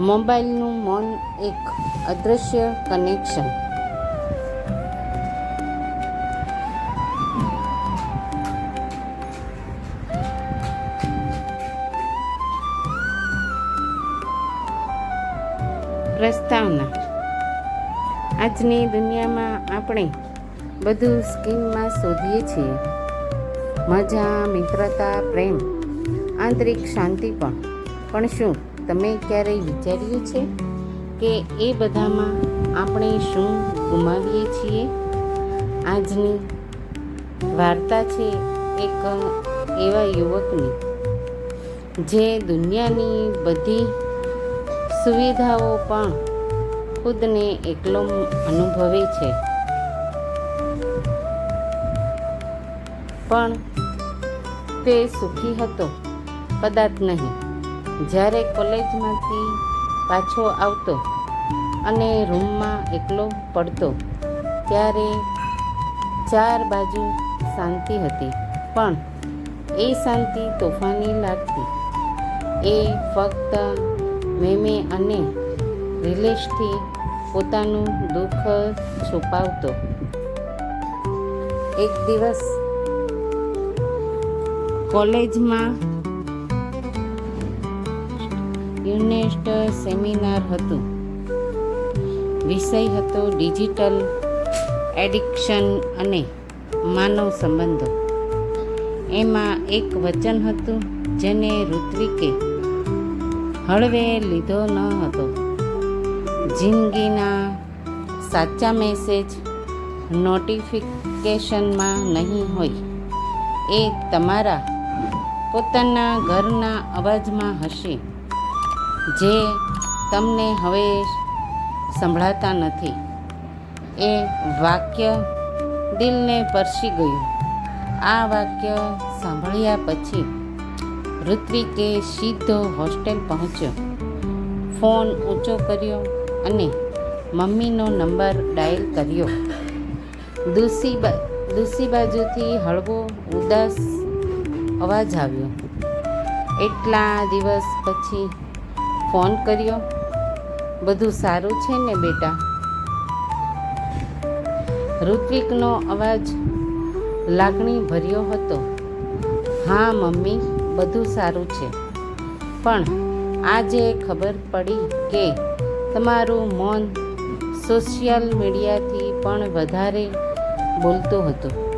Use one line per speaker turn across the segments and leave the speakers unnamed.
મોબાઈલનું મન એક અદૃશ્ય કનેક્શન પ્રસ્તાવના. આજની દુનિયામાં આપણે બધું સ્કીનમાં શોધીએ છીએ. મજા, મિત્રતા, પ્રેમ, આંતરિક શાંતિ પણ. પણ શું? તમે ક્યારેય વિચાર્યું છે કે એ બધામાં આપણે શું ગુમાવીએ છીએ? આજની વાર્તા છે એક એવા યુવકની, જે દુનિયાની બધી સુવિધાઓ પણ ખુદને એકલો અનુભવે છે. પણ તે સુખી હતો કદાચ નહીં. જ્યારે કોલેજમાંથી પાછો આવતો અને રૂમમાં એકલો પડતો, ત્યારે ચાર બાજુ શાંતિ હતી. પણ એ શાંતિ તોફાની લાગતી. એ ફક્ત મેમે અને રિલેશથી પોતાનું દુઃખ છુપાવતો. એક દિવસ કોલેજમાં યુનેસ્ટ સેમિનાર હતું. વિષય હતો ડિજિટલ એડિક્શન અને માનવ સંબંધો. એમાં એક વચન હતું જેને ઋત્વિકે હળવે લીધો ન હતો. જિંદગીના સાચા મેસેજ નોટિફિકેશનમાં નહીં હોય. એ તમારા પોતાના ઘરના અવાજમાં હશે. જે તમને હવે સંભળાતા નથી. એ વાક્ય દિલને પરસી ગયું. આ વાક્ય સાંભળ્યા પછી ઋત્વિકે સીધો હોસ્ટેલ પહોંચ્યો. ફોન ઊંચો કર્યો અને મમ્મીનો નંબર ડાયલ કર્યો. દૂસરી દૂસરી બાજુથી હળવો, ઉદાસ અવાજ આવ્યો. એટલા દિવસ પછી ફોન કર્યો. બધું સારું છે ને, બેટા? ઋત્વિકનો અવાજ લાગણી ભર્યો હતો. હા, મમ્મી, બધું સારું છે. પણ આજે ખબર પડી કે તમારું મન સોશિયલ મીડિયાથી પણ વધારે બોલતું હતું.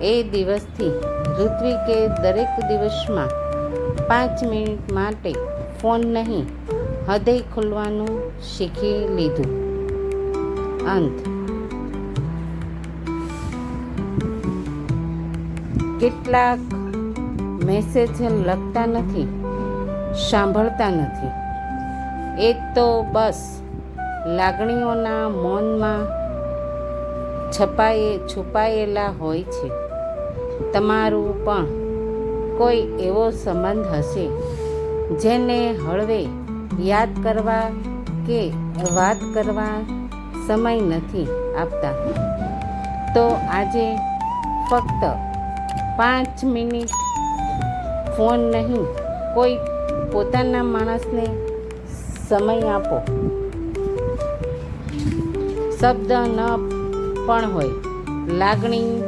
એ દિવસથી ઋત્વિકે દરેક દિવસમાં પાંચ મિનિટ માટે ફોન નહીં, હૃદય ખોલવાનું શીખી લીધું. અંત. કેટલાક મેસેજ લખતા નથી, સાંભળતા નથી. એ તો બસ લાગણીઓના મૌનમાં છપાયે, છુપાયેલા હોય છે. તમારું પણ કોઈ એવો સંબંધ હશે જેને હળવે યાદ કરવા કે વાત કરવા સમય નથી આપતા. તો આજે ફક્ત પાંચ મિનિટ ફોન નહીં, કોઈ પોતાના માણસને સમય આપો. શબ્દ ન પણ હોય, લાગણી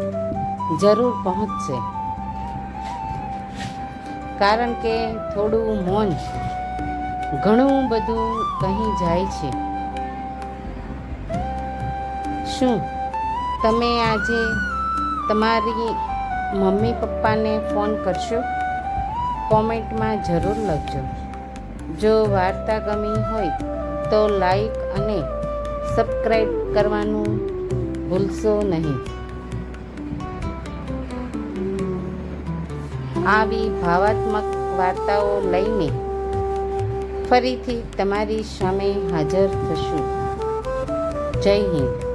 જરૂર પહોંચશે. કારણ કે થોડું મૌન ઘણું બધું કહી જાય છે. શું તમે આજે તમારી મમ્મી પપ્પાને ફોન કરશો? કોમેન્ટમાં જરૂર લખજો. જો વાર્તા ગમી હોય તો લાઈક અને સબસ્ક્રાઈબ કરવાનું ભૂલશો નહીં. આવી ભાવાત્મક વાર્તાઓ લઈને ફરીથી તમારી સામે હાજર થશું. જય હિન્દ.